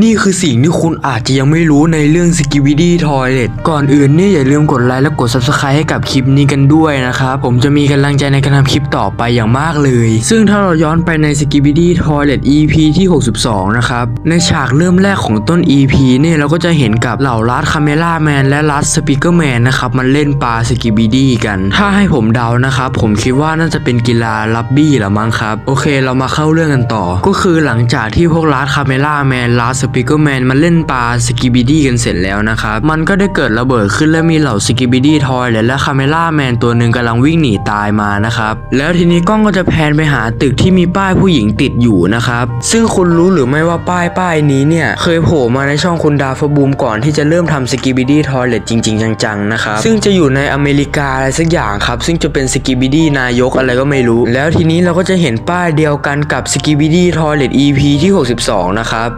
นี่คือสิ่งที่คุณอาจจะยังไม่รู้ในเรื่อง s k i b i d y Toilet ก่อนอื่นเนี่ยอย่าลืมกดไลค์และกด Subscribe ให้กับคลิปนี้กันด้วยนะครับผมจะมีกำลังใจในการทำคลิปต่อไปอย่างมากเลย ซึ่งถ้าเราย้อนไปใน s k i b i d y Toilet EP ที่ 62 นะครับ ในฉากเริ่มแรกของต้น EP เนี่ยเราก็จะเห็นกับเหล่ารัดคาเมล่าแมนและรัดสปีกเกอร์แมนนะครับมันเล่นปลาสกิบิดี้กัน ถ้าให้ผมเดานะครับผมคิดว่าน่าจะเป็นกีฬาลับบี้ละมั้งครับโอเค เรามาเข้าเรื่องกันต่อ ก็คือหลังจากที่พวกรัดคาเมล่าแมนรัดสปีกเกอร์แมนมันเล่นปลาสกิบิดี้กันเสร็จแล้วนะครับ มันก็ได้เกิดระเบิดขึ้นและมีเหล่าสกิบิดี้ทอยและคาเมล่าแมนตัวหนึ่งกำลังวิ่งหนีตายมานะครับ แล้วทีนี้กล้องก็จะแพนไปหาตึกที่มีป้ายผู้หญิงติดอยู่นะครับ ซึ่งคุณรู้หรือไม่ว่าป้ายป้ายนี้เนี่ย เคยโผล่มาในช่องคุณดาฟบูมก่อนที่จะเริ่มทำสกิบิดี้ทอยเลตจริง ๆ จังๆนะครับ ซึ่งจะอยู่ในอเมริกาอะไรสักอย่างครับ ซึ่งจะเป็นสกิบิดี้นายกอะไรก็ไม่รู้ แล้วทีนี้เราก็จะเห็นป้ายเดียวกันกับสกิบิดี้ทอยเลต EP ที่ 62 นะครับ